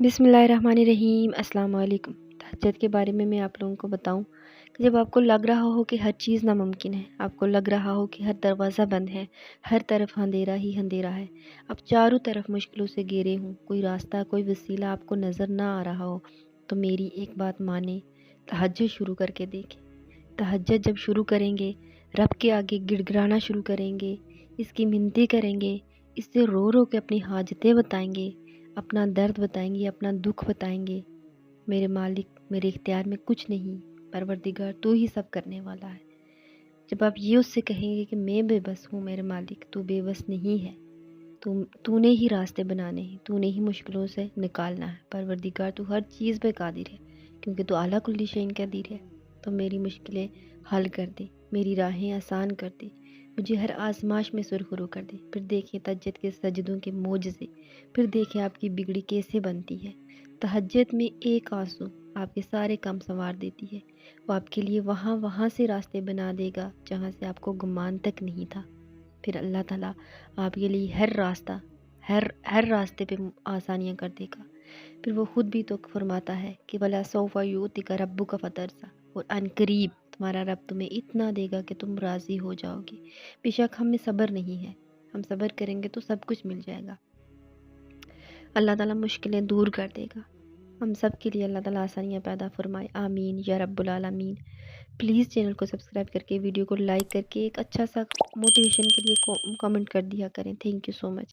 بسم اللہ الرحمن الرحیم، السلام علیکم۔ تہجد کے بارے میں میں آپ لوگوں کو بتاؤں کہ جب آپ کو لگ رہا ہو کہ ہر چیز ناممکن ہے، آپ کو لگ رہا ہو کہ ہر دروازہ بند ہے، ہر طرف اندھیرا ہی اندھیرا ہے، اب چاروں طرف مشکلوں سے گھیرے ہوں، کوئی راستہ، کوئی وسیلہ آپ کو نظر نہ آ رہا ہو، تو میری ایک بات مانیں تہجد شروع کر کے دیکھیں۔ تہجد جب شروع کریں گے، رب کے آگے گڑ گڑانا شروع کریں گے، اس کی منتی کریں گے، اس سے رو رو کے اپنی حاجتیں بتائیں گے اپنا درد بتائیں گے، اپنا دکھ بتائیں گے۔ میرے مالک، میرے اختیار میں کچھ نہیں، پروردگار تو ہی سب کرنے والا ہے۔ جب آپ یہ اس سے کہیں گے کہ میں بے بس ہوں، میرے مالک، تو بے بس نہیں ہے۔ تو تو نے ہی راستے بنانے ہیں، تو نے ہی مشکلوں سے نکالنا ہے۔ پروردگار تو ہر چیز پہ قادر ہے، کیونکہ تو اعلیٰ کلی شین قدیر ہے۔ تو میری مشکلیں حل کر دے، میری راہیں آسان کر دے۔ مجھے ہر آزماش میں سرخرو کر دے۔ پھر دیکھیں تجد کے سجدوں کے موجزے پھر دیکھیں آپ کی بگڑی کیسے بنتی ہے۔ تہجد میں ایک آنسو آپ کے سارے کام سنوار دیتی ہے۔ وہ آپ کے لیے وہاں وہاں سے راستے بنا دے گا جہاں سے آپ کو گمان تک نہیں تھا۔ پھر اللہ تعالیٰ آپ کے لیے ہر راستہ، ہر ہر راستے پہ آسانیاں کر دے گا۔ پھر وہ خود بھی تو فرماتا ہے کہ بلا صوفہ یوتی کا ربو کا فترسا اور ان قریب تمہارا رب تمہیں اتنا دے گا کہ تم راضی ہو جاؤ گے۔ بے شک ہم میں صبر نہیں ہے۔ ہم صبر کریں گے تو سب کچھ مل جائے گا۔ اللہ تعالیٰ مشکلیں دور کر دے گا۔ ہم سب کے لیے اللہ تعالیٰ آسانیاں پیدا فرمائے۔ آمین۔ یا رب العالمین۔ پلیز چینل کو سبسکرائب کر کے ویڈیو کو لائک کر کے ایک اچھا سا موٹیویشن کے لیے کامنٹ کر دیا کریں۔ Thank you so much